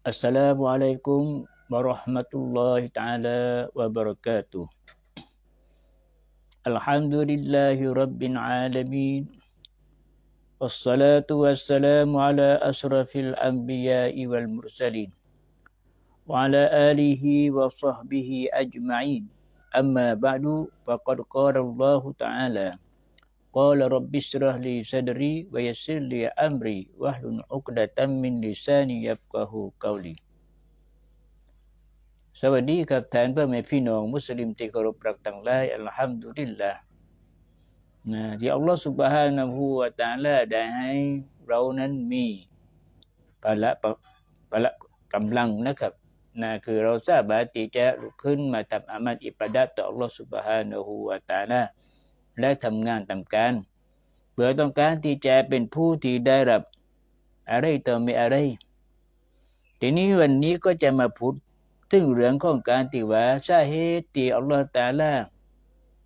Assalamualaikum warahmatullahi taala wabarakatuh. Alhamdulillahi rabbil alamin. Wassalatu wassalamu ala asrafil anbiya'i wal mursalin. Wa ala alihi wa sahbihi ajma'in. Amma ba'du faqad qala Allah ta'ala. Qala rabbi israh li sadri wa yassir li amri wahlun 'uqdatam min lisani yafqahu qawli. สวัสดีครับแทนเพื่อนพี่น้องมุสลิมที่เคารพรักต่างไรอัลฮัมดุลิลลาห์นะที่อัลลอฮฺสุบฮานะฮูวะตาลาได้ให้เรานั้นมีพละพละกำลังนะครับนะคือเราทราบว่าที่จะขึ้นมาทำอามัดอิปดาต่ออัลลอฮฺสุบฮานะฮูวะตาลา และทำงานตามการ เพื่อต้องการที่จะเป็นผู้ที่ได้รับอะไรต่อไม่อะไร ทีนี้วันนี้ก็จะมาพูดถึงเรื่องของการที่ว่าสาเหตุที่อัลลอฮฺตาลา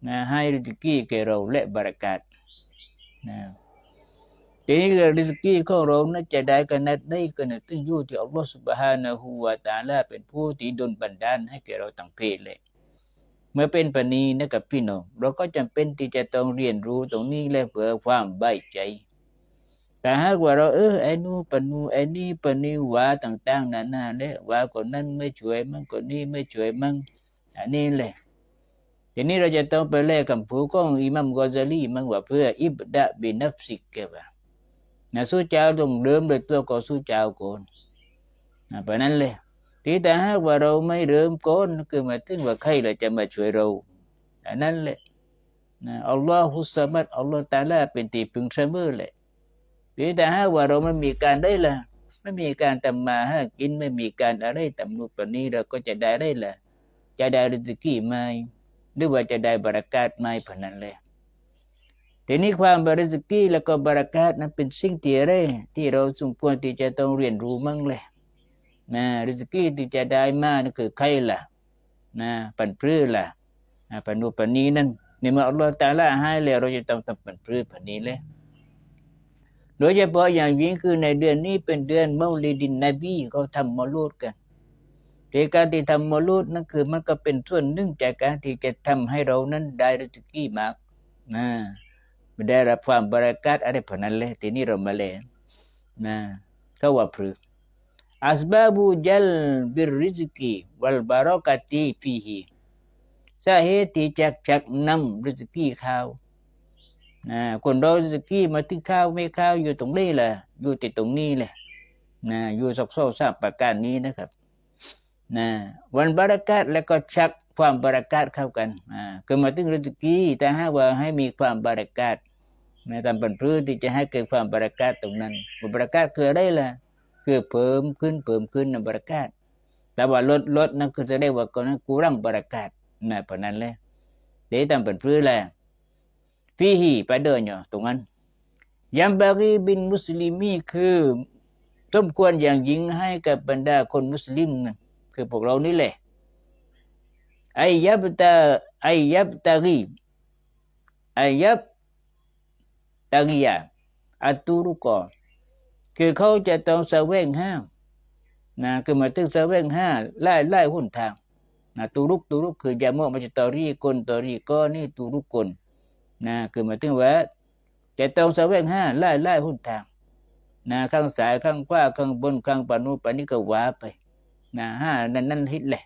นะให้ริสกี้แก่เราและบารักัดนะทีนี้ริสกี้ของเรานั้นจะได้กันนัดได้กันนัดตึงอยู่ที่อัลลอฮฺสุบฮานะฮูวาตาลาเป็นผู้ที่ดลบันดาลให้แก่เราต่างเพศเลย เมื่อเป็นปณีนะครับพี่น้องเราก็จำเป็นที่จะต้องเรียนรู้ตรงนี้และเพื่อความใบใจ แต่หากว่าเราเออไอ้นู่ปนูไอ้นี่ปนีว่าต่าง ๆนานาเนี่ยว่าคนนั้นไม่ช่วยมั่งคนนี้ไม่ช่วยมั่งอันนี้แหละทีนี้เราจะต้องไปแลกกับผู้ของอิมามกอซาลีมั่งว่าเพื่ออิบดะบินัฟซิกแกว่านะสู้เจ้าต้องเริ่มโดยตัวก็สู้เจ้าก่อนนะเพราะนั้นเลย ที่แต่หากว่าเราไม่เริ่มก่อนคือหมายถึงว่าใครเราจะมาช่วยเราอันนั้นแหละนะอัลลอฮุสซามัดอัลลอฮฺตาลาเป็นที่พึงเสมอแหละที่แต่หากว่าเราไม่มีการได้ละไม่มีการทำมาหากินไม่มีการอะไรทำนู่นปนี้เราก็จะได้ได้ละจะได้ริสกีไหมหรือว่าจะได้บารักาตไหมพนันเลยทีนี้ความบริสกีแล้วก็บารักาตนั้นเป็นสิ่งที่อะไรที่เราสมควรที่จะต้องเรียนรู้มั่งเลย นะริสกี้ที่จะได้มากนั่นคือใครล่ะนะปันพรื้ล่ะนะปันนูปันนี้นั่นในเมื่ออัลลอฮฺตาลาให้แล้วเราจะต้องทำปันพรื้ปันนี้เลยโดยเฉพาะอย่างยิ่งคือในเดือนนี้เป็นเดือนมัลลิดินนบีเขาทำมอลูดกันแต่การที่ทำมอลูดนั่นคือมันก็เป็นส่วนหนึ่งจากการที่จะทำให้เรานั้นได้ริสกี้มากนะไม่ได้รับความบริการอะไรพวกนั้นเลยทีนี้เรามาเลยนะเขาว่าพรื้ asbabu jalbir rizki wal barakati fihi สาเหตุที่จะจักนำริสกีข้าวนะคนเราริสกีมาถึงข้าวไม่ข้าวอยู่ตรงนี้แหละอยู่ติดตรงนี้แหละนะอยู่ซอกโซ่ทราบประการนี้นะครับนะวันบารักาตแล้วก็ชักความบารักาตเข้ากันอ่าคือมาถึงริสกีแต่หาว่าให้มีความบารักาตนะตามปัญพื้นที่จะให้เกิดความบารักาตตรงนั้นบารักาตคืออะไรล่ะ คือเพิ่มขึ้นเพิ่มขึ้นในบรักาตแต่ว่าลดลดนั่นคือจะได้ว่าก็นั้นกูรังบรักาตนะเพราะนั้นเลยเดี๋ยวตามเป็นพื้นแหละฟีฮี padanya ตรงนั้นยังบากีบินมุสลิมีคือสมควรอย่างยิ่งให้กับบรรดาคนมุสลิมนะคือพวกเรานี่แหละไอยับตาไอยับตากีไอยับตากียาอัตุรุกอ คือเขาจะต้องแสว่งห้านะคือมาถึงแสว่งห้าไล่ไล่หุ่นทางนะตูรุกตูรุกคือยามอมาจะตอรีคนตอรีก็นี่ตูรุกคนนะคือหมายถึงว่าจะต้องแสว่งห้าไล่ไล่หุ่นทางนะข้างสายข้างขวาข้างบนข้างปานุปานี้ก็ว่าไปนะห้านั่นนั่นฮิตเลย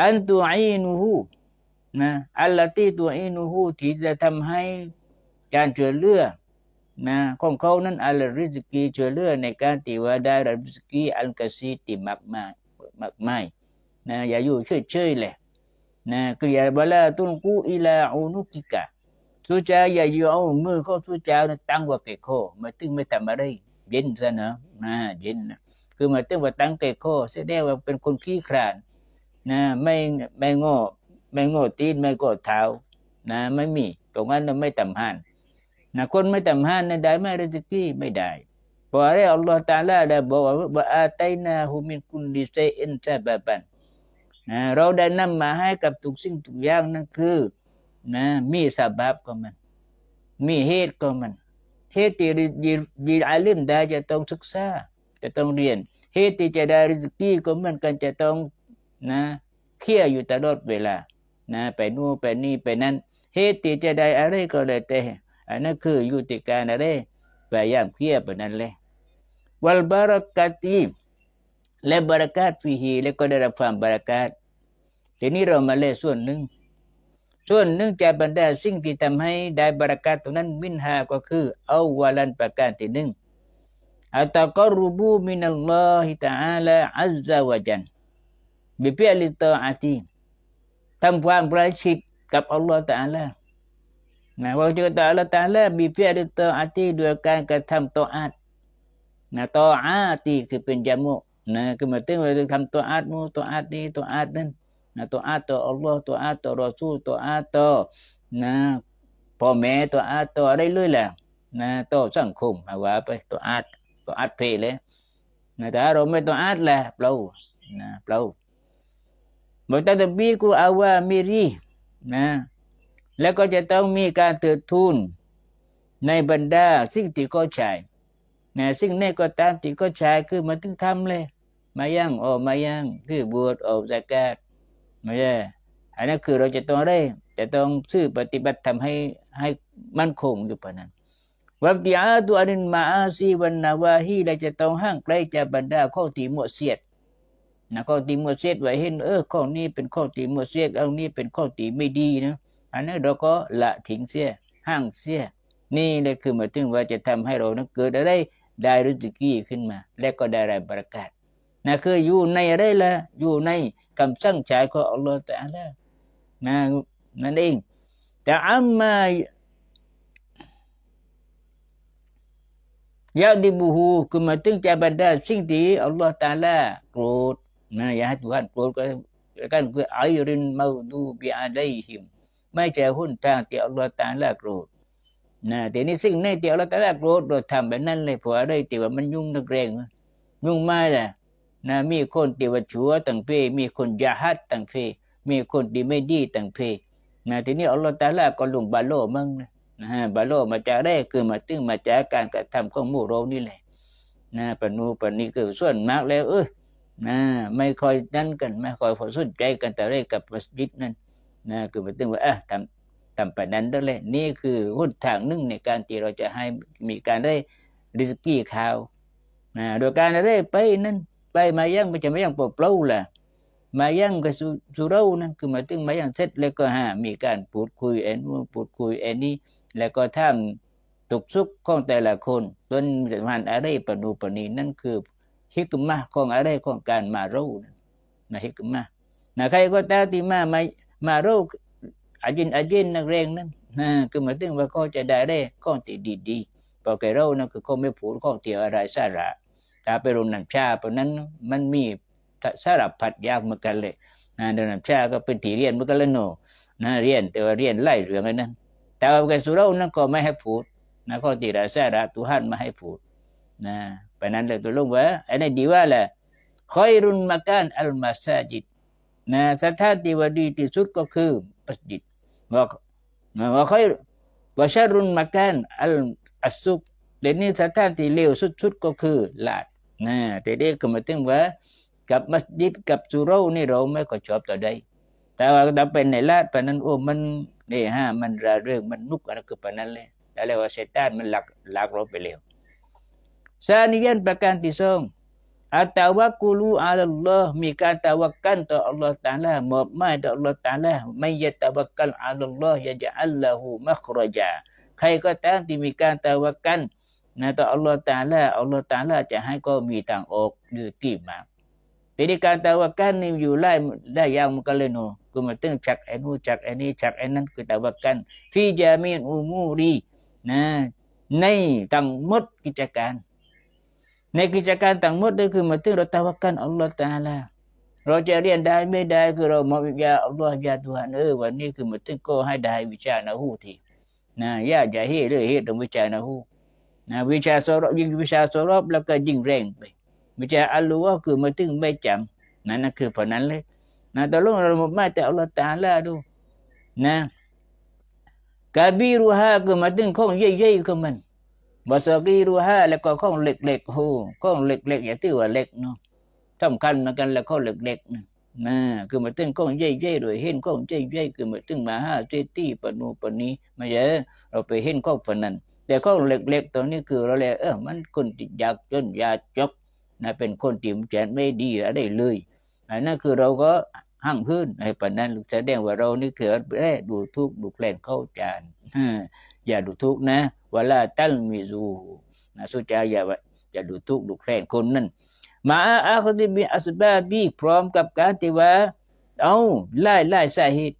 อันตัวอินูฮูนะอัลลตีตัวอินูฮูที่จะทำให้การช่วยเหลือ นะของเขานั้นอัลริสกีช่วยเหลือในการที่ว่าได้ริสกีอัลกซีติมากมายมากมายนะอย่าอยู่เฉยๆเลยนะคืออย่าบลาตุนกูอิลาอูนุกิกะสุจาอย่าอยู่เอามือเขาสุจาตั้งว่าเกโคมาตึงไม่ทำอะไรเย็นซะนะนะเย็นนะคือมาตึงว่าตั้งเกโคแสดงว่าเป็นคนขี้ขลาดนะไม่ไม่ง่ไม่ง่ตีนไม่โง่เท้านะไม่มีตรงนั้นไม่ตำหัน นะคนไม่ต่ำหันนะได้ไม่ริสกีไม่ได้เพราะอะไรอัลลอฮฺตาลาได้บอกว่าอาตัยนาฮุมินคุลิเซอินซาบะบันนะเราได้นำมาให้กับทุกสิ่งทุกอย่างนั่นคือนะมีสาบับก็มัน มีเหตุก็มันเหตุที่ยีอาลิมได้จะต้องศึกษาจะต้องเรียนเหตุที่จะได้ริสกีก็เหมือนกันจะต้องนะเคลียอยู่ตลอดเวลานะไปนู่นไปนี่ไปนั่นเหตุที่จะได้อะไรก็เลยแต่ อันนั้นคืออยู่ที่การอะไรพยายามเคลียบนั้นเลยวัลบารักาตีและบารักาตฟิฮีและก็ได้รับความบารักาตทีนี้เรามาเล่ส่วนหนึ่ง ส่วนหนึ่งจากบรรดาสิ่งที่ทำให้ได้บารักาตตรงนั้นมินหาก็คือ เอาวาลันประการที่หนึ่งอัตกรุบูมินัลลอฮิตะอาลาอัลซาวะจันบิเปียลิตอาตีทำความประชิดกับอัลลอฮฺตะอาลา นะว่าจะตะอาลาตะอาลาบิเปียลิตอาตีด้วยการกระทำตออาตนะตออาตีคือเป็นจามุนะคือหมายถึงว่าจะทำตออาตนู้ตออาตนี้ตออาตนั้นนะตออาตต่ออัลลอฮฺตออาตต่อรอซูลตออาตต่อนะพ่อแม่ตออาตต่ออะไรเลยแหละนะต่อสังคมว่าไปตออาตตออาตเพเลยนะแต่เราไม่ตออาตแหละเปล่านะเปล่า Bertadbir ku awamiri นะ แล้วก็จะต้องมีการเตือนทุนในบรรดาสิ่งที่ก็ใช้นะสิ่งนี้ก็ตามที่ก็ใช้คือมาถึงทำเลย มายังออกมายังคือบวชออกจากกาดไม่ใช่อันนั้นคือเราจะต้องได้จะต้องซื่อปฏิบัติทำให้ให้มั่นคงอยู่ปะนั้นวับติอาตุอันินมาอาซีวันนาวาฮีเราจะต้องห่างไกลจากบรรดาข้อที่หมดเสียดนะข้อตีมวเสียดไว้เห็นเออข้อนี้เป็นข้อตีมวเสียดเอานี้เป็นข้อตีไม่ดีนะ อันนั้นเราก็ละทิ้งเสียห่างเสีย นี่เลยคือหมายถึงว่าจะทำให้เรานั้นเกิดอะไรได้รุจิกีขึ้นมา และก็ได้รับประกาศนะคืออยู่ในอะไรละอยู่ในคำสั่งใช้ของอัลลอฮฺแต่ละนะนั่นเองแต่อัมมายาดิบูฮูคือมาถึงจะบรรดาสิ่งที่อัลลอฮฺตาลาโกรธ Nah, ya Tuhan kan ke airin maghdubi alaihim ไม่ ใช่หุ้นทางที่อัลอตาลากรธนะแต่นี่สิ่งในี้ที่อัลอตาลากรธเราทำแบบนั้นเลยเพราะอะไรที่ว่ามันยุ่งนักเรงยุ่งไม่แหละนะมีคนที่ว่าชั่วต่างเพมีคนยาฮัดต่างเพมีคนที่ไม่ดีต่างเพนะทีนี้อัลลอฮฺตาลาก็ลงบาโลมั่งนะฮะบาโลมาจากได้คือมาตึงมาจากการกระทำของมู่เรานี่แหละนะปนูปนีคือส่วนมากแล้วเออนะไม่ค่อยนั้นกันไม่ค่อยพอสนใจกันแต่เรื่องกับมัสยิดนั้น นะคือหมายถึงว่าเออทำทำไปนั้นได้เลยนี่คือหุ้นทางหนึ่งในการที่เราจะให้มีการได้ริสกี้ข่าวนะโดยการได้ไปนั้นไปมายังไม่จะไม่ยังปลดเปล่าล่ะมายังกับสุเรานั่นคือหมายถึงมายังเสร็จแล้วก็ฮะมีการพูดคุยเอ็นพูดคุยเอ็นนี้แล้วก็ทำตุกซุกของแต่ละคนจนสัมพันธ์อะไรปนูปนีนั่นคือฮิกมะของอะไรของการมารู้นะฮิกมะนะใครก็ตามที่มามา มาโรู้อาจินอาจินนักเรงนั้นนะคือหมายถึงว่าเขาจะได้ได้ข้อที่ดีๆเพราะแกเรานั่นคือเขาไม่พูดข้อที่อะไรสาระถ้าไปโรงน้ำชาเพราะนั้นมันมีสารพัดยากเหมือนกันเลยนะโรงน้ำชาก็เป็นที่เรียนเหมือนกันลยโนนะเรียนแต่ว่าเรียนไล่เรื่องนั้นแต่ว่าแกสุเรานั้นก็ไม่ให้พูดนะข้อที่ไรสาระตุหันมาให้พูดนะเพราะนั้นเลยตัวลงว่าอันนี้ดีว่าแหละคอยรุนมาการอัลมาซาจิด นะสถานที่ว่าดีที่สุดก็คือมัสยิดว่าว่าคอยว่าชารุนมาการอัลอัสุกเดี๋ยวนี้สถานที่เลวสุดๆก็คือลาดนะแต่เด็กก็มาถึงว่ากับมัสยิดกับสุรานี่เราไม่ก็ชอบต่อใดแต่ว่าถ้าเป็นในลาดปะนั้นโอ้มันนี่ฮะมันระเรื่องมันนุกอะไรคือปะนั้นเลยแล้วว่าเซตานมันหลักหลักเราไปเร็ว Sanian ประการที่สอง อัตวะกุลูอัลลอฮ์มีการตะวักกันต่ออัลลอฮ์ตาลามอบหมายต่ออัลลอฮ์ตาลาไม่ยะตะวักกันอัลลอฮ์ยะจะอัลลอฮูมัครจาใครก็ตามที่มีการตะวักกันนะต่ออัลลอฮ์ตาลาอัลลอฮ์ตาลาจะให้ก็มีทางออกดีกี่มากทีนี้การตะวักกันนี่อยู่ไล่ได้ยาวมันก็เลยโนคือมาตึงจักไอ้นู้จักไอ้นี้จักไอ้นั้นคือตะวักกันฟีจามีนอูมูรีนะในทั้งหมดกิจการ ในกิจการต่างหมดนั่นคือมาถึงเราตาวักันอัลลอฮฺตาลาเราจะเรียนได้ไม่ได้คือเรามองยาอัลลอฮฺยาตุฮานเออวันนี้คือมาถึงก็ให้ได้วิชานะฮูทีนะยาจะเฮ่เลยเฮ่ตรงวิชานะฮูนะวิชาสรบยิ่งวิชาสรบแล้วก็ยิ่งแรงไป วิชาอัลลอฮฺคือมาถึงไม่จำนั่นคือผลนั้นเลยนะตกลงเราไม่แต่อัลลอฮฺตาลาดูนะกาบีรุฮาคือมาถึงของเย่ๆของมัน บาสกีรูฮาแล้วก็ข้องเล็กๆหูข้องเล็กๆอย่างที่ว่าเล็กเนาะสำคัญเหมือนกันแล้วข้องเล็กๆนะนะคือมาตึงข้องเย่ๆด้วยเห็นข้องเย่ๆคือมาตึงมาห้าเจตี้ปนูปนี้มาเยอะเราไปเห็นข้องปนั้นแต่ข้องเล็กๆตัวนี้คือเราเลยเออมันคนติดยากจนยาจกนะเป็นคนติมแจนไม่ดีอะไรเลยอันนั้นคือเราก็ ห่างพื้นในปนั้นแสดงว่าเรานี่คือเอ๊ดูทุกดูแคลนเข้าจานอย่าดูทุกนะเวลาตั้งมีซูนะสุจาอย่าอย่าดูทุกดูแคลนคนนั้นมาอาคดิบิอัสบาบีพร้อมกับการที่ว่าเอาไล่ไล่สาเหตุ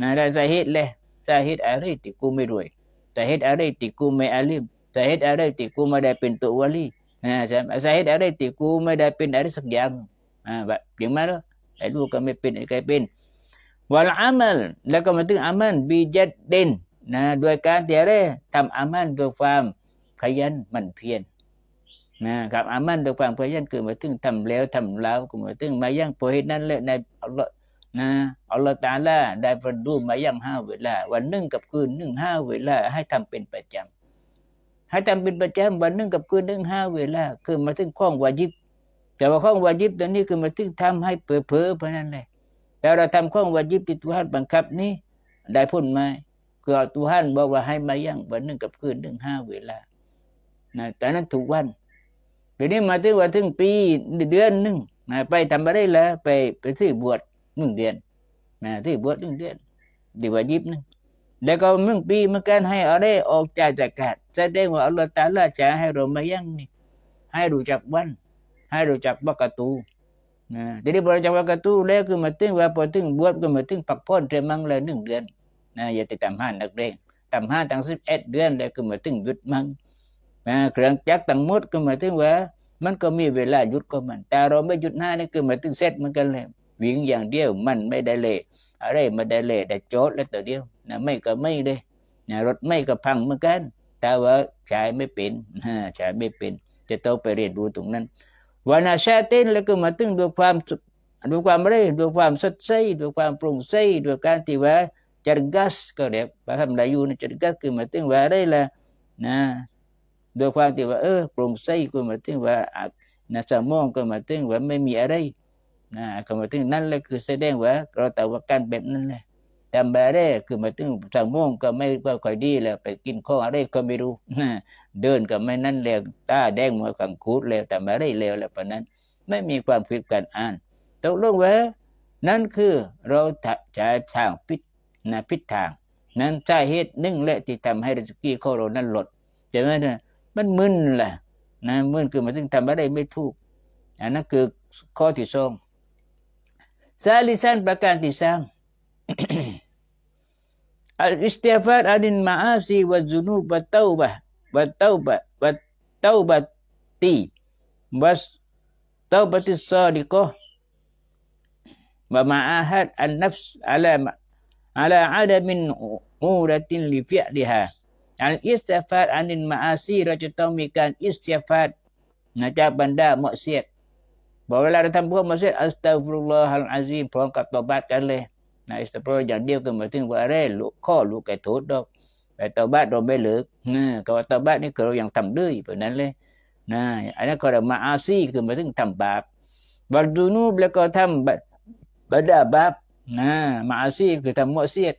นะไล่สาเหตุเลยสาเหตุอะไรที่กูไม่รวยสาเหตุอะไรที่กูไม่อาลิมสาเหตุอะไรที่กูไม่ได้เป็นตัววลีนะสาเหตุอะไรที่กูไม่ได้เป็นอะไรสักอย่างอ่าแบบอย่างนั้น ไอ้ลูกก็ไม่เป็นไอ้ใครเป็นวัลอามัลแล้วก็มาถึงอามันบีจัดเด่นนะด้วยการที่อะไรทำอามันด้วยความขยันมันเพียรนะครับอามันด้วยความขยันคือมาถึงทำแล้วทำแล้วก็มาถึงมายังโพหินั้นและในอัลลอฮ์นะอัลลอฮ์ตาลาได้ประดูมายังห้าเวลา วันหนึ่งกับคืนหนึ่งห้าเวลา ให้ทำเป็นประจำให้ทำเป็นประจำวันหนึ่งกับคืนหนึ่งห้าเวลา คือมาถึงข้องวาจิบ แต่ว่าข้องวาจิบตัวนี้คือมาถึงทำให้เผลอๆเพราะนั้นเลยแต่เราทำข้องวาจิบที่ตุฮันบังคับนี้ได้พ้นไหมคือตุฮันบอกว่าให้มายังวันหนึ่งกับคืนหนึ่งห้าเวลานะแต่นั้นถูกวันทีนี้มาถึงว่าถึงปีเดือนหนึ่งนะไปทำอะไรแล้วไปไปที่บวชหนึ่งเดือนนะที่บวชหนึ่งเดือนดีว่ายิบนึงแล้วก็มึงปีเมันกันให้อะไรออกจากจากกาดแสดงว่าอัลลอฮฺตาลาจะให้เรามายั่งนี่ให้รู้จักวัน ให้รู้จักบักตูนะทีนี้พอรู้จักบักตูแล้วคือมาถึงว่าพอถึงบวชก็มาถึงปักพ้นเทมังเลยหนึ่งเดือนนะอย่าติดตามห้านักเรงตามห้าตั้งสิบเอ็ดเดือนแล้วคือมาถึงหยุดมังเครื่องจักรตั้งมดก็มายถึงว่า มันก็มีเวลาหยุดก็มัน แต่เราไม่หยุดหน้านี่คือมายถึงเซตมันกันเลยวิ่งอย่างเดียวมันไม่ได้เลยอะไรไม่ได้เลยแต่โจทย์แล้วตัวเดียวนะไม่ก็ไม่เลยนะรถไม่ก็พังเหมือนกันแต่ว่าใช้ไม่เป็นใช้ไม่เป็น จะต้องไปเรียนรู้ตรงนั้น วานาชาเต้นแล้วก็มาตึงด้วยความด้วยความอะไรด้วยความสดใสด้วยความปร่งใสด้วยการที่ว่าจัดกัสก็เรียกภาษาลายูนะจัดกัสคือมาตึงว่าอะไรล่ะนะโดยความที่ว่าเออปร่งใสก็มายถึงว่านะสมองก็มายถึงว่าไม่มีอะไรนะก็มายถึงนั่นแหละคือแสดงว่าเราแต่ว่าการแบบนั้นแหละ ทำแบบนี้คือหมายถึงสมองก็ไม่ค่อยดีแล้วไปกินข้าวอะไรก็ไม่รู้เดินก็ไม่นั่นแล้วตาแดงมาขังคูดแล้วแต่ม่ได้แล้วแล้วปนั้น ไม่มีความคิดการอ่านตกลงว่านั่นคือเราใช้ทางพิษนะพิษทาง นั้นสาเหตุหนึ่งและที่ทำให้ริสกี้ข้อเรานั้นลดใช่ไหมเนี่ยมันมึนแหละนะมึนคือมันถึงทำอะไรไม่ถูกอันนั้นคือข้อที่สองซาลิซันประการที่สาม อัลอิสติฟาดอันินมาอาซีวัจุนูบัตเตาบะบัตเตาบะบัตเตาบั นายสเปอร์อย่างเดียวก็มาถึงว่าแร่ลูกข้อลูกแก่โทษดอกแต่ตบ้านเราไม่เลิกนะก็ว่าตบ้านนี่คือเราอย่างทำดื้อแบบนั้นเลยนะอันนั้นก็เรามาอาซีคือมาถึงทำบาปวัดดูนูบแล้วก็ทำบัดบัดาบาปนะมาอาซีคือทำมอเสียด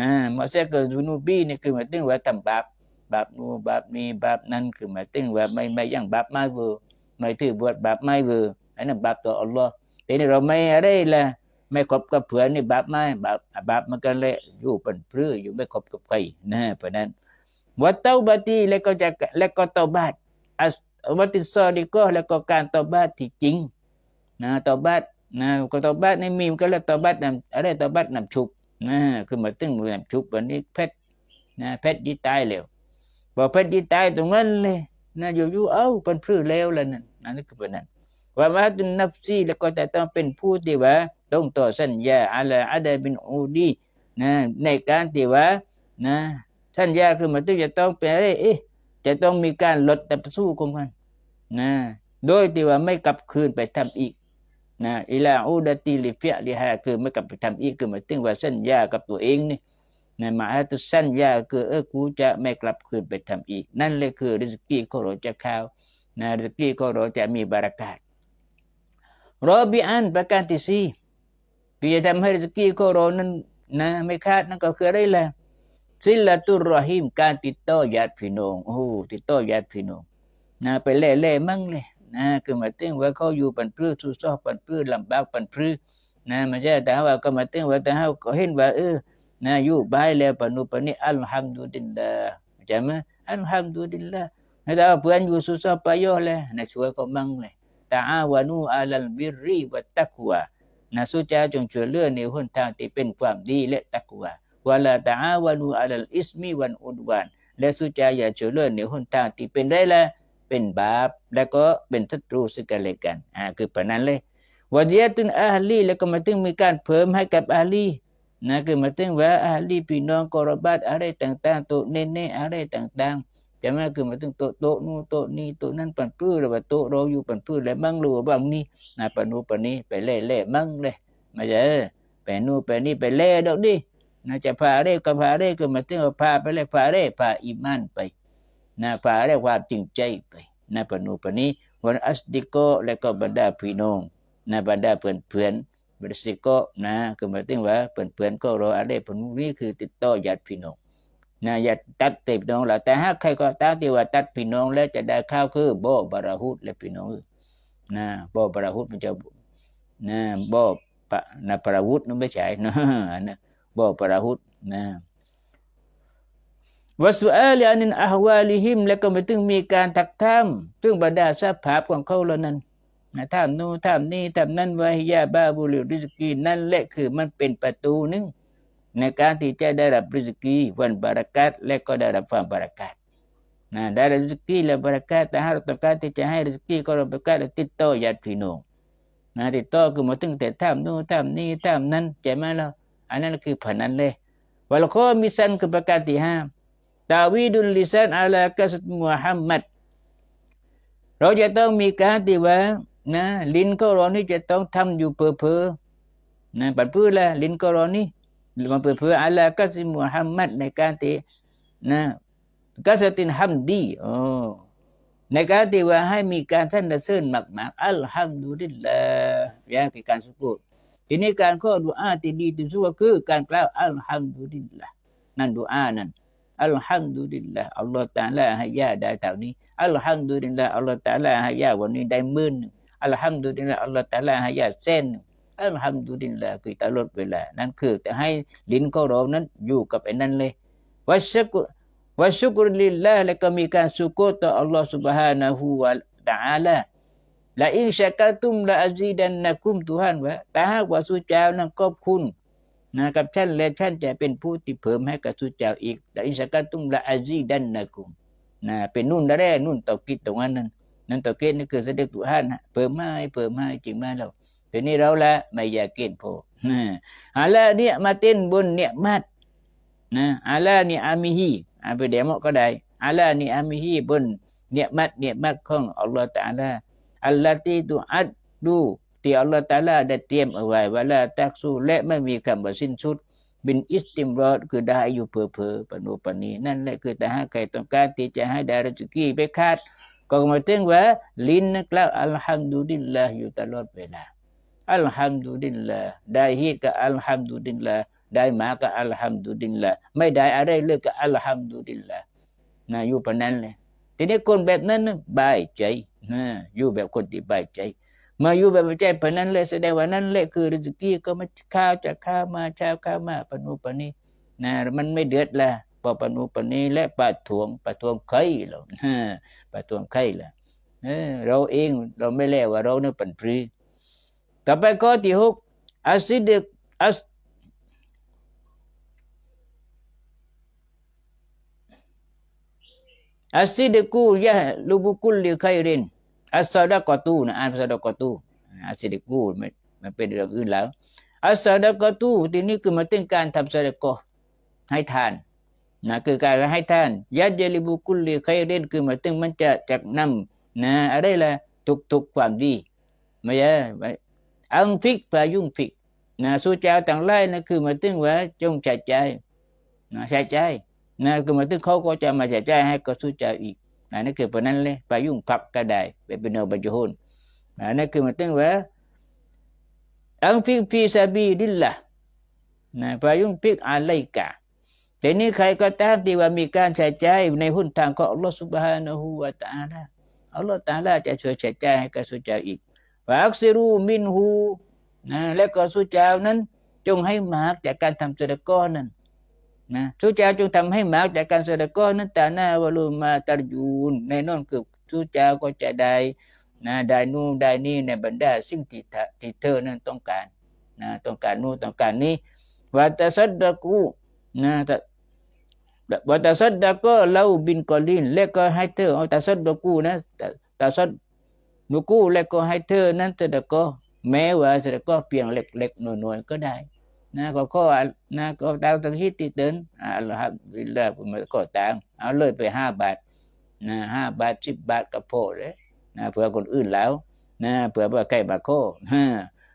นะมอเสียดก็ดูนูบีนี่คือมาถึงว่าทำบาปบาปนูบาปนี้บาปนั้นคือมาถึงว่าไม่ไม่ยังบาปไม่เวอไม่ถือบวชบาปไม่เวออันนั้นบาปต่ออัลลอฮ์แต่นี่เราไม่อะไรละ ไม่คบกับเผื่อนี่บาปไหมบาปบาปมันก็เละอยู่เป็นเพื่ออยู่ไม่คบกับใครนะเพราะนั้นวัตเต้าบัตีแล้วก็จะแล้วก็เต้าบาตอัสวัติสอดีก็แล้วก็การเต้าบาตที่จริงนะเต้าบาตนะก็เต้าบาตในมีมก็แล้วเต้าบาตนำอะไรเต้าบาตนำชุบนะคือมาตึ้งนำชุบวันนี้เพชรนะเพชรยี่ตายแล้วบอกเพชรยี่ตายตรงนั้นเลยนะอยู่ๆเอ้าเป็นเพื่อแล้วแล้วนั่นนั่นคือเป็นนั้น ว่ามาตุนนับซีแล้วก็จะต้องเป็นผู้ที่ว่าต้องต่อสัญญาอะไรอะไรเป็นอูดีนะในการที่ว่านะสัญญาคือมันต้องจะต้องเป็นอะไรเอ๊ะจะต้องมีการลดแต่สู้ของมันนะโดยที่ว่าไม่กลับคืนไปทำอีกนะอิลาอูดติลิฟิลิฮาคือไม่กลับไปทำอีกคือหมายถึงว่าสัญญากับตัวเองนี่นะหมายถึงสัญญาคือเออกูจะไม่กลับคืนไปทำอีก นั่นเลยคือริสกีของเราจะข้านะริสกีของเราจะมีบารักาศ รอบิอันประการที่สี่ที่จะทำให้ริสกีของเรานั้นนะไม่ขาดนั่นก็คืออะไรล่ะซิลลาตุรรหิมการติดต่อญาติพี่น้องโอ้ติดต่อญาติพี่น้องนะไปเล่เล่มั่งเลยนะคือมาตึงว่าเขาอยู่ปันพื้สู้ซอปันพื้ลำบากปันพื้นะไม่ใช่แต่ว่าก็มาตึงว่าแต่เขาก็เห็นว่าเออนะอยู่บ้านแล้วปนุปนิอัลฮัมดุลิลลาห์ใช่ไหมอัลฮัมดุลิลลาห์นะแต่ว่าเพื่อนอยู่สู้ซอไปย่อเลยนะช่วยก็มั่งเลย ตาอาวานูอัลลบิริวัตตักวนะสู้จ้าจงช่วยเหลือในหนทางที่เป็นความดีและตักวาวะลาตาอาวานูอัลลอิสมีวันอุดวันและสู้จ้าอย่าช่วยเหลือในหนทางที่เป็นได้ละเป็นบาปแล้วก็เป็นศัตรูซึ่งกันและกันอ่าคือปนั้นเลยวะเจียตุนอาลีแล้วก็มาถึงมีการเพิ่มให้กับอาลีนะคือมาถึงว่าอาลีพี่น้องกรบัตอะไรต่างๆโตเน่ๆอะไรต่างๆ จะมาคือมาถึงโตโตนู่โตนี้โตนั้นปั่นพื้นหรือว่าโตเราอยู่ปั่นพื้นแล้วมั่งรู้บางนี้นะปนูปนี้ไปเล่เล่มั่งเลยมาเจอไปนู่ไปนี่ไปเล่ดอกดินะจะพาเร่ก็พาเร่ก็มาถึงพาไปเลยพาเร่พาอิมานไปนะพาเร่ความจริงใจไปนะปนูปนี้วันอัสดิโกและก็บรรดาพี่น้องนะบรรดาเพื่อนเพื่อนบริสิโกนะคือหมายถึงว่าเพื่อนเพื่อนก็รออะไรผลนี้คือติดต่อญาติพี่น้อง นะอย่าตัดติดน้องละแต่หากใครก็ตามที่ว่าตัดพี่น้องแล้วจะได้ข้าวคือบ่บาราหุดและพี่น้องนะบ่บาราหุดมันจะนะบ่ปะนะปราหุดนั่นไม่ใช่นะนะบ่ปราหุดนะวสุอาลอันินอฮวาลิฮิม และก็ไม่ถึงมีการทักทามถึงบรรดาสภาพของเขาเหล่านั้นนะทามนู่ทามนี่ทามนั้นวะฮิยาบาบุลิริสกีนั่นแหละคือมันเป็นประตูหนึ่ง ในการที่จะได้รับริสกีวันบารักัตและก็ได้รับความบารักัตนะได้รับริสกีและบารักัตแต่หากต้องการที่จะให้ริสกีก็รับบารักัตติดต่อญาติพี่น้องนะติดต่อคือมาถึงแต่ทามนู่ทามนี่ทามนั้นใช่ไหมล่ะอันนั้นคือผนันเลยวัลข้อมิสันคือประการที่ห้าตาวีดุลลิซันอัลากัสมุฮัมมัดเราจะต้องมีการที่ว่านะลิ้นก็เรานี่จะต้องทำอยู่เพอเพอนะปัดพื้นละลิ้นก็เรานี่ มันเพอเพออัลากัสมุฮัมมัดในการที่นะกัสตินฮัมดีโอในการที่ว่าให้มีการท่านละเสริญมากๆอัลฮัมดุลิลลาห์ยาคือการสุกูทีนี้การข้อดุอาที่ดีที่สุดก็คือการกล่าวอัลฮัมดุลิลลาห์นั่นดุอานั้นอัลฮัมดุลิลลาห์อัลลอฮฺตาลาให้ยาได้เท่านี้อัลฮัมดุลิลลาห์อัลลอฮฺตาลาให้ยาวันนี้ได้หมื่นอัลฮัมดุลิลลาห์อัลลอฮฺตาลาให้ยาเส้น อัลฮัมดุลิลลาห์คือตลอดเวลานั่นคือจะให้ลิ้นของเรานั้นอยู่กับไอ้นั่นเลยวัชกุวัชกุรลิลลาห์และก็มีการสุโกต่ออัลลอฮฺ سبحانه และ تعالى ละอินชะกะตุมละอาซีดันนะกุมทุฮันว่าแต่หากว่าสุเจ้านั้นขอบคุณนะกับท่านและท่านจะเป็นผู้ที่เพิ่มให้กับสุเจ้าอีกละอินชะกะตุมละอาซีดันนะกุมนะเป็นนู่นละแร่นู่นตอกิดตรงนั้นนั้นนั่นตอกิดนี่คือแสดงตุฮันเพิ่มให้เพิ่มให้จริงไหมเรา ทีนี้เราละไม่อยากเกณฑ์พออาลาเนี่ยมาเต้นบนเนี่ยมัดนะอาลาเนี่ยอามิฮีอาไปเดมก็ได้อาลาเนี่ยอามิฮีบนเนี่ยมัดเนี่ยมัดของอัลลอฮฺตาลาอัลลอฮฺที่ตุอัดดูที่อัลลอฮฺตาลาได้เตรียมเอาไว้เวลาตักสู้และไม่มีคำว่าสิ้นสุดบินอิสติมรอดคือได้อยู่เพอเพอปนุปนีนั่นแหละคือแต่หากใครต้องการที่จะให้ได้รัจกีไปคาดก็มาถึงว่า ลิ้นนักล่าวอัลฮัมดุลิลลาห์อยู่ตลอดเวลา อัลฮัมดุลิลลาห์ได้ฮีก็อัลฮัมดุลิลลาห์ได้มาก็อัลฮัมดุลิลลาห์ไม่ได้อะไรเลยก็อัลฮัมดุลิลลาห์นะอยู่ปนั้นเลยทีนี้คนแบบนั้นบายใจนะอยู่แบบคนที่บายใจ มาอยู่แบบใจปนั้นเลยแสดงว่านั้นแหละคือริสกี้ก็มาข้าวจากข้าวมาชาวข้าวมาปนุปนีนะมันไม่เดือดละพอปนุปนีและปะทวงปะทวงไข่เราปะทวงไข่ละเราเองเราไม่เล่ว่าเราเนี่ยปันปรี ต่อไปข้อที่หกอาซิดอัสอัสิดกูยะลูบุกุลลิไครินอัสซาดะกอตูนะอ่านภาษาดะกอตูอัสิดกูไม่มันเป็นเรื่องอื่นแล้วอัสซาดะกอตูทีนี้คือมาถึงการทำซาดะกอให้ทานนะคือการให้ทานยัดเจลิบุกุลลิไครินคือมาถึงมันจะจักนำนะอะไรล่ะทุกๆความดีไม่ใช่ อังฟิกปายุ่งฟิกนะสู้เจ้าต่างไล่นะคือมาตึงว่จงใส่ใจนะใส่ใจนะคือมาตึงเขาก็จะมาใส่ใจให้ก็สู้เจ้าอีกนะนั่นคือปนั้นเลยปายุ่งพับก็ได้เป็นเนบัจจุฮุนนะนั่นคือมาตึงว่อังฟิกฟีซาบีดิลละนะปายุ่งฟิกอะไรกะแต่นี้ใครก็ตามที่ว่ามีการใส่ใจในหุ่นทางของอัลลอฮฺสุบฮานะฮูวะตอาลาอัลลอฮฺตาลาจะช่วยใส่ใจให้กับสุจาอีก ฟากซิรูมินหูนะและก็สุจานั้น จงให้มากจากการทำสดก้อนนั้นนะสุจาจงทำให้มากจากการสดก้อนนั้นแต่หน้าวลุมาตรยูนในนอนคือสุจาก็จะได้นะได้นู่นได้นี่ในบรรดาสิ่งที่ที่เธอนั้นต้องการนะต้องการนู่นต้องการนี้ว่าแต่สัดดะกูนะว่าแต่สัดดะก็เล่าบินกอลินและก็ให้เธอเอาต่สัดดะกูนะต่สัด นุกูและก็ให้เธอนั้นแต่ก็แม้ว่าสดก็เพียงเล็กๆน้อยๆก็ได้นะก็ข้อนะก็ตามตั้งฮิตที่เดินอัลฮัมดุลิลลาห์ผมก็ตามเอาเลยไปห้าบาทนะห้าบาทสิบบาทก็พอเลยนะเผื่อคนอื่นแล้วนะเผื่อว่าใกล้บาโคฮะ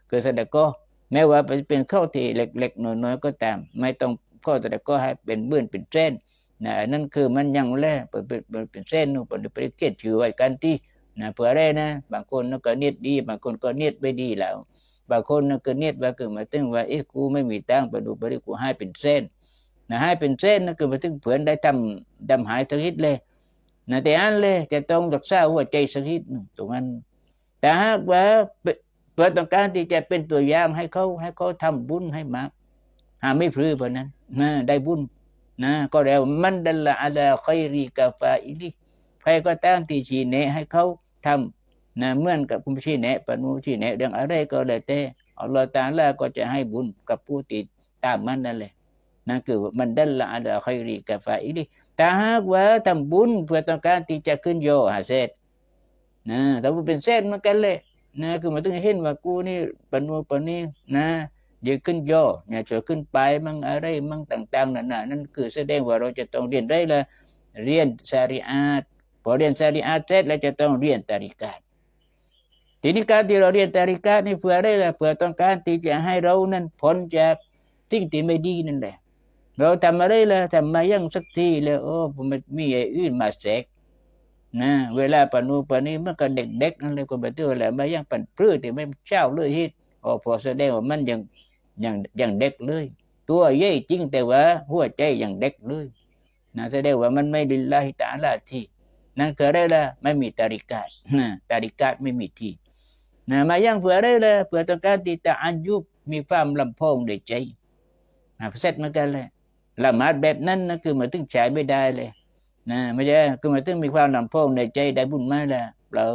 คือแสดงก็แม้ว่าเป็นข้อที่เล็กๆน้อยๆก็ตาม ไม่ต้องข้อแสดงก็ให้เป็นเบื้อนเป็นเส้นนะนั่นคือมันยังแลเป็นเป็นเป็นเส้นนู่นเป็นปเกียรชื่อไว้กันที่ นะเผื่ออะไรนะ บางคนก็เนียดดี บางคนก็เนียดไม่ดีแล้ว บางคนก็เนียดว่าคือมาถึงว่าเอ๊ะกูไม่มีตังไปดูไปดูกูให้เป็นเส้นนะให้เป็นเส้นนั่นคือมาถึงเผื่อได้ทำดำหายทั้งฮิตเลยนะแต่อันเลยจะต้องรักษาหัวใจสักนิดตรงนั้นแต่หากว่าเพื่อต้องการที่จะเป็นตัวอย่างให้เขาให้เขาทำบุญให้มากหาไม่พลือเพราะนั้นนะได้บุญนะก็แล้วมันดัลละอัลาคอยรีกาฟาอิลิใครก็ตามที่ชี้แนะให้เขา ทำนะเหมือนกับคุณชี้แนะปนุชี้แนะเรื่องอะไรก็แล้วแต่อัลลอฮฺตาลาก็จะให้บุญกับผู้ติดตามมันนั่นแหละนั่นคือมันดัลละอัลาคอยรีกาฟาอิลิถ้าหากว่าทำบุญเพื่อต้องการที่จะขึ้นโยหาเศษนะแต่ว่าเป็นเศษมันกันเลยนะคือมาต้องเห็นว่ากูนี่ปนูปนี้นะเดี๋ยวขึ้นโยเนี่ยจะขึ้นไปมั่งอะไรมั่งต่าง ๆนั่นน่ะนั่นคือแสดงว่าเราจะต้องเรียนได้ละเรียนสาริอาต พอเรียนสาริอาเสร็จแล้วจะต้องเรียนตาริกาทีนี้การที่เราเรียนตาริกาตนี่เพื่ออะไรล่ะเพื่อต้องการที่จะให้เรานั้นพ้นจากสิ่งที่ไม่ดีนั่นแหละ เราทำอะไรล่ะทำมายังสักทีแล้วโอ้ผมมีไอ้อื่นมาแสกนะเวลาปนูปนี้มันก็เด็กๆนั่นเลยก็แบบที่ว่ามายังปั่นพื้นที่ไม่เช่าเลยฮิตโอ้พอแสดงว่ามันยังยังยังเด็กเลย ตัวใหญ่จริงแต่ว่าหัวใจยังเด็กเลยนะแสดงว่ามันไม่ดิลลาฮิตาลาที่ นั่นคืออะไรล่ะไม่มีตาริกาตนะตาริกาตไม่มีที่นะมายังเพื่ออะไรล่ะเพื่อต้องการที่จะอันยุมีความลำพองในใจนะเสร็จเหมือนกันเลยละหมาดแบบนั้นนะคือมาถึงใช้ไม่ได้เลยนะไม่ใช่คือมาถึงมีความลำพองในใจได้บุญมาแล้วเปล่า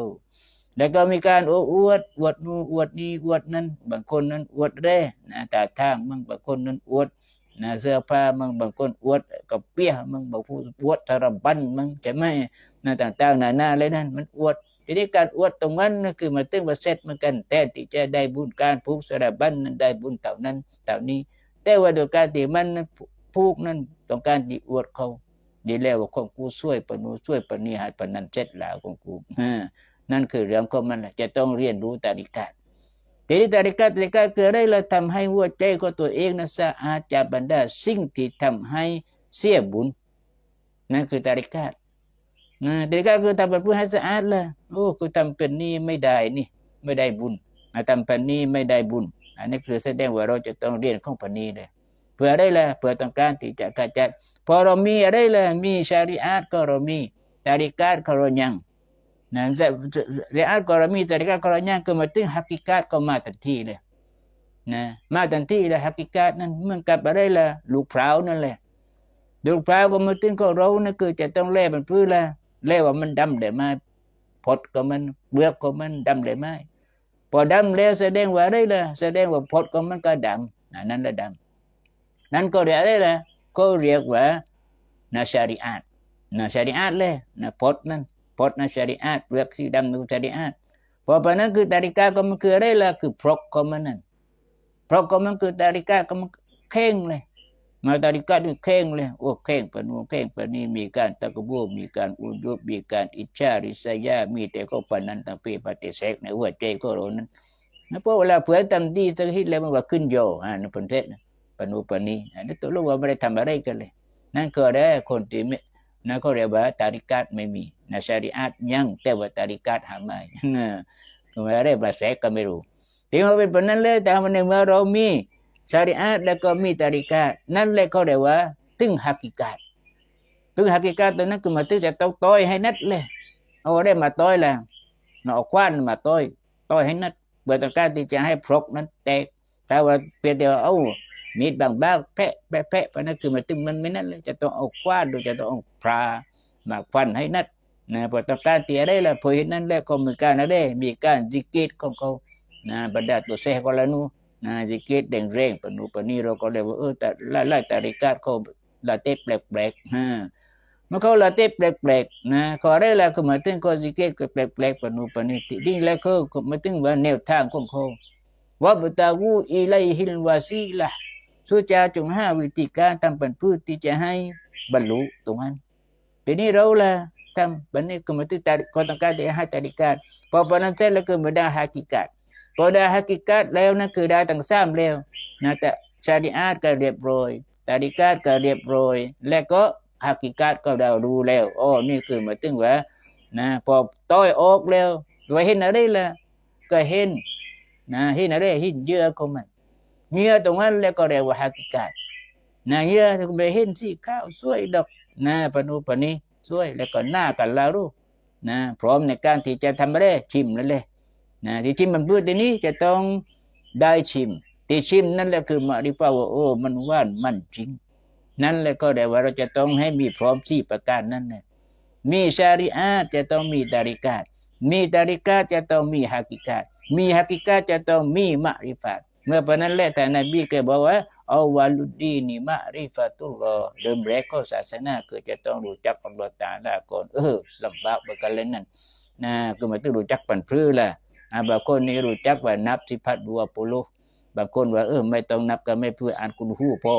แล้วก็มีการโอ้อวดอวดนู่อวดนี่อวดนั้นบางคนนั้นอวดเร่นะตาทางบางบางคนนั้นอวด นะเสื้อผ้าบางบางคนอวดกับเปี้ยบางบางผู้อวดทรบันบางใช่ไหมนะต่างๆนานาเลยนั่นมันอวดทีนี้การอวดตรงนั้นนะคือมาตึงว่าเซตเหมือนกันแต่ที่จะได้บุญการผูกสรบันนั้นได้บุญเต่านั้นเต่านี้ แต่ว่าโดยการที่มันผูกนั้นต้องการดีอวดเขาดีแล้วว่าของกูช่วยปนูช่วยปนีหายปนันเจ็ดแล้วของกูนั่นคือเรื่องของมันแหละจะต้องเรียนรู้ตาริกา ทีนี้ตาริกาตาริกาเกิดได้เราทำให้หัวใจของตัวเองนั้นสะอาดจากบรรดาสิ่งที่ทำให้เสียบุญนั่นคือตาริกานะตาริกาคือทำเป็นผู้ให้สะอาดลยโอ้คือทำเป็นนี่ไม่ได้นี่ ไม่ได้บุญทำเป็นนี่ไม่ได้บุญ อันนี้คือแสดงว่าเราจะต้องเรียนของปนีเลยเพื่ออะไรล่ะเพื่อต้องการที่จะกระจัดพอเรามีอะไรล่ะมีชาริอาตก็เรามีตาริกาตก็เรายัง นะเรียกก็เรมีตาริกาตก็เรายังก็มาถึงฮักกิกาตก็มาทันทีเลยนะมาทันทีเลยฮักกิกาตนั้นเมือนกับอะไรล่ะลูกพร้าวนั่นแหละลูกพร้าวก็มาถึงก็เรานั่นคือจะต้องเล่มันพื้นละเล่ว่ามันดำได้ไหมพดก็มันเบือกก็มันดำได้ไหมพอดำแล้วแสดงว่าอะไรล่ะแสดงว่าพดก็มันก็ดำนั่นแหละดำนั่นก็เรียกอะไรล่ะก็เรียกว่านาชาริอาตนาชาริอาตเลยนาพดนั่น พดนาชาริอาตเรียกสีดำนูชาริอาตพอปนั้นคือตาริกาก็มันคืออะไรล่ะคือพรกก็มันนั่นพรกก็มันคือตาริกาก็มันเข่งเลย มาตาริกาดูเข่งเลยโอ้เข่งปนูเข่งปนี้มีการตะกบูมีการอุยุบมีการอิจฉาริษยา มีแต่ก็ปนันตั้งปีปฏิเสธในหัวใจก็รู้นั้นนะเพราะเวลาเผื่อทำดีสักทีแล้วมันว่าขึ้นโยอ่านประเทศนะปนุปนีอันนี้ตัวลูกว่าไม่ได้ทำอะไรกันเลย นั่นก็ได้คนที่ไม่ นั่นก็เรียกว่าตาริกาตไม่มีนะชาริอาตยังแต่ว่าตาริกาตหาไม่นะอะไรภาษาก็ไม่รู้ถึงว่าเป็นแบบนั้นเลยแต่วันในเมื่อเรามีชาริอะแล้วก็มีตาริกานั่นแหละเขาเรียกว่าถึงฮักิกาตถึงฮักิกาตตัวนั้นคือมาถึงจะต้องต้อยให้นัดเลยเอาได้มาต้อยแล้วเนาคว้านมาต้อยต้อยให้นัดเบื่อต้องการที่จะให้พรกนั้นแตกแต่ว่าเพียงแต่ว่าเอา มีดบางบ้าแพะแพะแพะเพราะนั่นคือมาถึงมันไม่นั่นเลยจะต้องเอาคว้าดูจะต้องเอาพรามาฟันให้นัดนะพอต้องการที่อะไรล่ะพอเห็นนั้นแล้วก็มีการอะไรมีการจิกิดของเขานะบรรดาตัวเสกก็แล้วนู้นะจิกิดแดงเร่งปนุปนีเราก็เลยว่าเออแต่ไล่ไล่ตาริกาเขาลาเต้แปลกๆฮะมันเขาลาเต้แปลกๆนะขอะไรล่ะก็มาถึงก็จิกิดก็แปลกๆปนุปนีที่ดิ้งแล้วเขาก็มาถึงว่าแนวทางของเขาว่าบุตาวูอิไลฮิลวาซีละ สุจาจงห้าวิธีการทำเป็นพืชที่จะให้บรรลุตรงนั้นทีนี้เราละทำบันนี้ก็มาถึงตาก็ต้องการจะให้ตริกาพอปนั้นเสร็จแล้วก็มาได้ฮักิกาตพอได้ฮักิกาตแล้วนั่นคือได้ตั้งสามแล้วนะแต่ชาริอาตก็เรียบร้อยตริกาตก็เรียบร้อย แล้วก็ฮักิกาตก็เรารู้แล้วโอ้นี่คือมาถึงว่านะพอต้อยออกแล้วไว่าเห็นอะไรล่ะก็เห็นนะเห็นอะไรเห็นเยอะของมัน เนื้อตรงนั้นแล้วก็เรียกว่าฮักิกาตนะเนื้อก็ไปเห็นสีข้าวสวยดอกนะปนุปนีสวยแล้วก็หน้ากันล้วรู้นะพร้อมในการที่จะทำอะไรชิมนั่นเลยนะที่ชิมมันพูดทีนี้จะต้องได้ชิมที่ชิมนั่นแหละคือมาริฟาว่าโอ้มันว่านมันจริง นั่นแหละก็ได้ว่าเราจะต้องให้มีพร้อมสี่ประการนั่นแหละมีชาริอาจะต้องมีดาริกาตมีดาริกาตจะต้องมีฮักิกาตมีฮักิกาตจะต้องมีมาริฟาต เมื่อปะนั้นแหละแต่นบีเคยบอกว่าเอาวาลุดีนิมาริฟาตุลลอเดิมแรกก็ศาสนาคือจะต้องรู้จักอัลลอฮ์ตาลาก่อนเออลำบากเหมือนกันเลยนั่นนะคือมาต้องรู้จักปันพื้นละอ่าบางคนนี่รู้จักว่านับสิพัดบัวปุโรบางคนว่าเออไม่ต้องนับก็ไม่เพื่ออ่านคุณฮู้พอ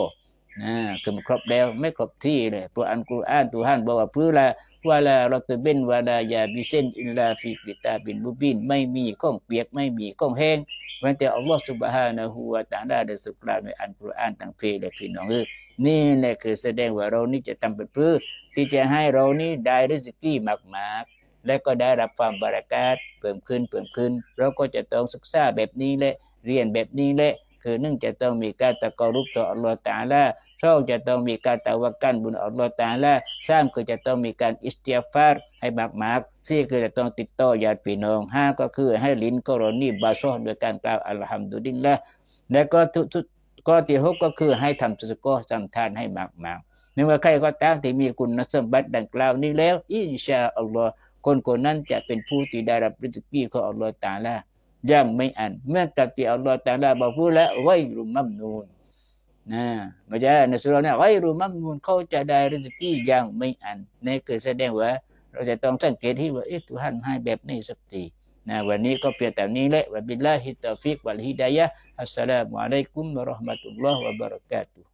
นะคือมันครบแล้วไม่ครบที่เลยตัวอันกุรอานตัวฮันบอกว่าเพื่อละว่าละเราตเบนวาดายาบิเซนอิลลาฟิกิตาบินบุบินไม่มีข้องเปียกไม่มีข้องแห้งว้นแต่อัลลอฮฺสุบฮานะฮูวะตาลาได้สุกลาในอันกุรอานต่างเพลและพี่น้องเออนี่แหละคือแสดงว่าเรานี่จะทำเป็นพื่อที่จะให้เรานี่ได้ริสกี้มากๆและก็ได้รับความบารักาตเพิ่มขึ้นเพิ่มขึ้น เราก็จะต้องศึกษาแบบนี้แหละเรียนแบบนี้แหละ คือหนึ่งจะต้องมีการตะกอรุปต่ออัลลอฮฺตาลาสองจะต้องมีการตะวักกันบุญอัลลอฮฺตาลาสามคือจะต้องมีการอิสติฟารให้มากๆสี่คือจะต้องติดต่อญาติพี่น้องห้าก็คือให้ลิ้นกรณีบาซอโดยการกล่าวอัลฮัมดุลิลละและก็ทุกๆก็ที่หกก็คือให้ทำสุสโกสัมทานให้มากๆในเมื่อใครก็ตามที่มีคุณสมบัติดังกล่าวนี้แล้ว อินชาอัลลอฮ์คนคนนั้นจะเป็นผู้ที่ได้รับริสกีของอัลลอฮฺตาลา ย่างไม่อันเมื่อกับที่อัลลอฮฺตาลาบอกพูดแล้วไว้รุมมัมนูนนะมาจากในสุราเนี่ยไว้รุมมัมนูนเขาจะได้ริสกีอย่างไม่อันนี่คือแสดงว่า เราจะต้องสังเกตที่ว่าเอ๊ะทุหันให้แบบนี้สักทีนะวันนี้ก็เพียงแต่นี้แหละวะบิลลาฮิตตฟิกวัลฮิดายะอัสสลามุอะลัยกุมวะราะห์มะตุลลอฮ์วะบะเราะกาตุฮ์